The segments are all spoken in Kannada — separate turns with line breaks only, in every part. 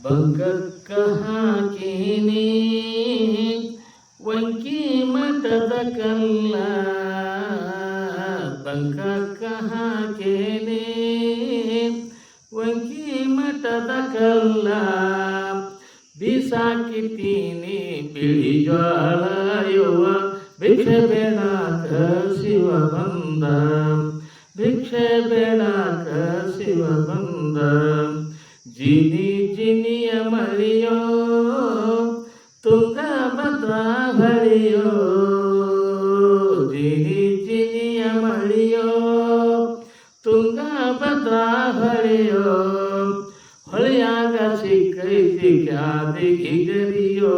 ಬಂಗಕ್ಕ ಹಾಕೀನಿ ವಂಕಿ ಮಠದ ಕಲ್ಲ ಬಂಗಕ್ಕ ಹಾಕೇನೆ ವಂಕಿ ಮಠದ ಕಲ್ಲ ಬೀಸಾಕಿತೀನಿ ಬಿಳಿ ಜ್ವಾಳ ಯವ್ವ ಭಿಕ್ಷೆ ಬೇಡಾಕ ಶಿವ ಬಂದ ಭಿಕ್ಷೆ ಬೇಡಾಕ ಶಿವ ಬಂದ ಜಿನಿ मरियो तुंगा बदवा भलियो जिनी जिनिया मलियो तुंगा बदवा सिक्या देखी गरियो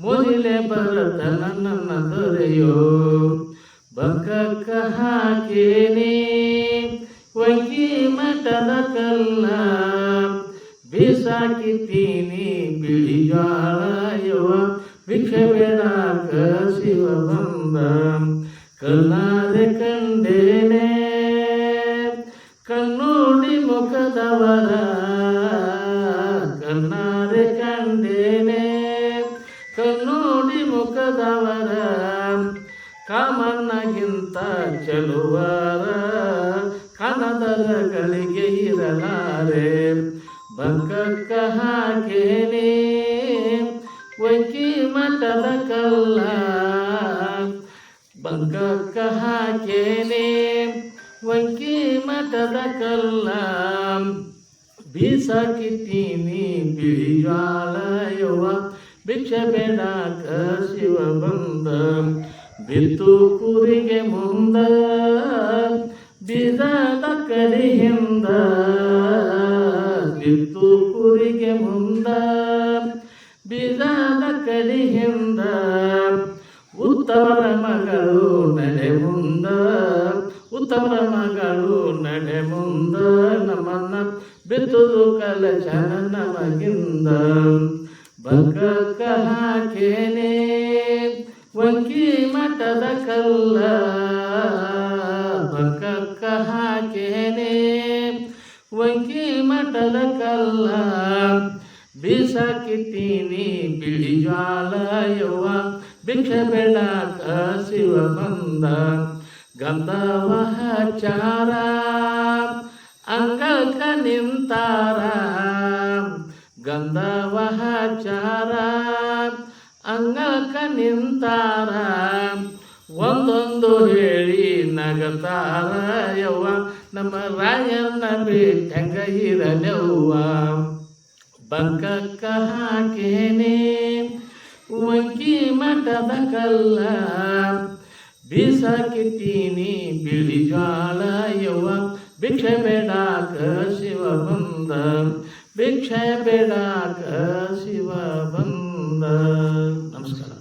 मोहिले भरत नन्न दरियो बक कहा कल्ला ಬಿಳಿ ಜ್ವಾಳಯವ ಭಿಕ್ಷೆ ಬೇಡಾಕ ಶಿವ ಬಂದ. ಕಲ್ಲಾದೆ ಕಂಡೇನೆ, ಕಣ್ಣೂಡಿ ಮುಖದವರ. ಕಣ್ಣಾರೆ ಕಂಡೇನೆ, ಕಣ್ಣೂಡಿ ಮುಖದವರ. ಕಾಮಣ್ಣಗಿಂತ ಚೆಲುವರ ಕನದರಗಳಿಗೆ ಇರಲಾರೆ. ಬಂಕಕ್ಕ ಹಾಕೇನೆ ವಂಕಿ ಮಠದ ಕಲ್ಲ. ಬಂಕಕ್ಕ ಹಾಕೇನೆ ವಂಕಿ ಮಠದ ಕಲ್ಲ. ಬೀಸಾಕಿತೀನಿ ಬಿಳಿ ಭಿಕ್ಷ ಭಿಕ್ಷೆ ಬೇಡಾಕ ಶಿವ ಬಂದ. ಬಿತ್ತು ಕುರಿಗೆ ಮುಂದ ಬಿದದ ಕಡೆಯಿಂದ ಬಿತ್ತು ಕುರಿಗೆ ಮುಂದ ಬಿದಾದ ಕಲಿಯಿಂದ ಉತ್ತಮರ ಮಗಳು ನಡೆ ಮುಂದ, ಉತ್ತಮರ ಮಗಳು ನಡೆ ಮುಂದ, ನಮ್ಮನ್ನ ಬಿತ್ತುದು ಜನ ನಮಗಿಂದ. ಬಗ್ಗಕ್ಕ ಹಾಕೇನೆ ವಂಕಿ ಮಠದ ಕಲ್ಲ ವಂಕಿ ಮಠದ ಕಲ್ಲ ಬೀಸಾಕಿತೀನಿ ಬಿಳಿ ಜ್ವಾಲಯವ ಭಿಕ್ಷೆ ಬೇಡಾಕ ಶಿವ ಬಂದ. ಗಂಧವ ಚಾರ ಅಂಗಕ ನಿಂತಾರ. ಗಂಧವ ಚಾರ ಅಂಗಕ ನಿಂತಾರ. ಒಂದೊಂದು ಹೇಳಿ ನಗತಾರ ನಮ್ಮ ರಾಯಣ್ಣ ಬಿಟ್ಟಂಗ ಇರಲವ್ವ. ಬಂಕಕ್ಕ ಹಾಕೇನೆ. ವಂಕಿ ಮಠದ ಕಲ್ಲ. ಬೀಸಾಕಿತ್ತೀನಿ ಬಿಳಿ ಜ್ವಾಳ ಯವ್ವ. ಭಿಕ್ಷೆ ಬೇಡಾಕ ಶಿವ ಬಂದ. ಭಿಕ್ಷೆ ಬೇಡಾಕ ಶಿವ ಬಂದ. ನಮಸ್ಕಾರ.